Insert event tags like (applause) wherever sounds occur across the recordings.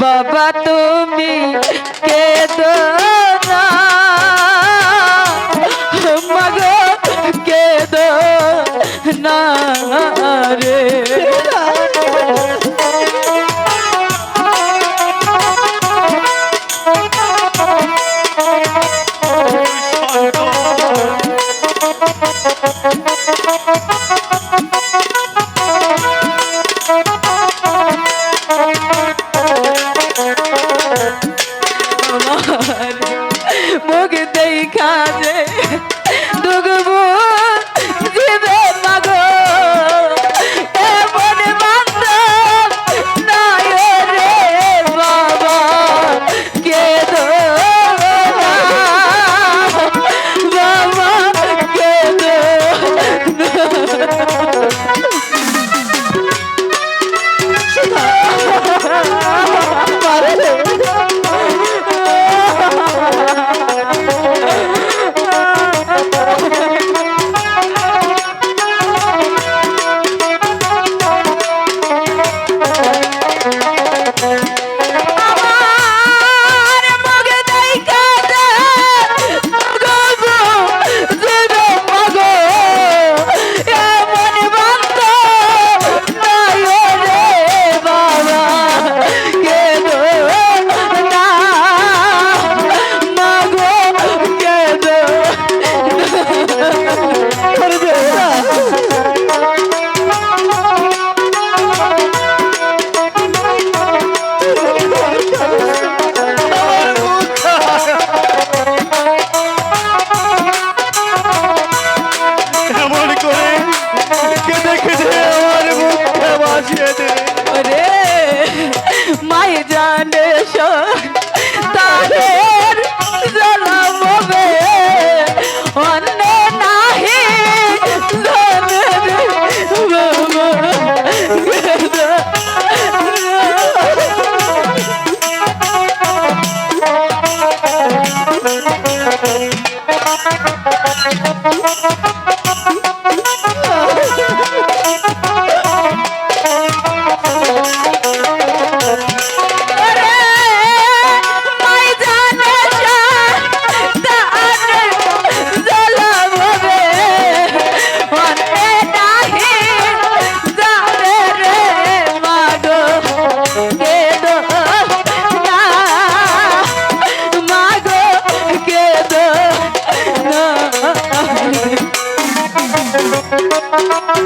বাবা তুমি কেদো না মগো কেদো না রে Thank you. মুখ দেখা যায় Bye. (laughs)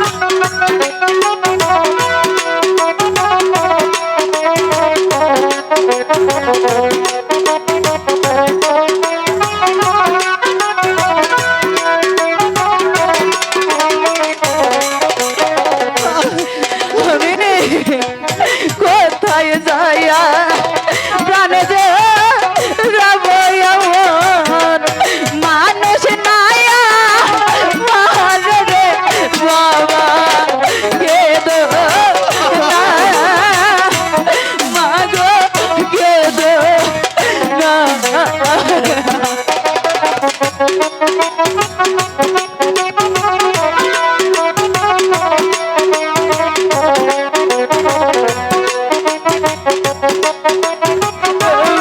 Thank you. Oh,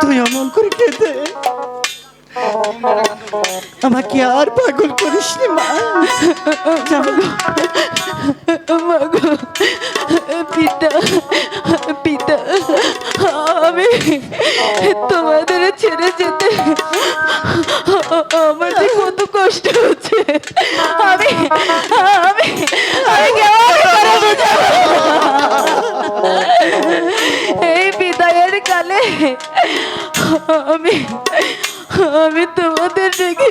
তুই অমন করে কেঁদে। আমাকে আর পাগল করিস নি, মা। পিতা পিতা, আমি তোমাদের ছেড়ে যেতে আমার যে কত কষ্ট হচ্ছে। আমি আমি আমি তোমাদের দেখে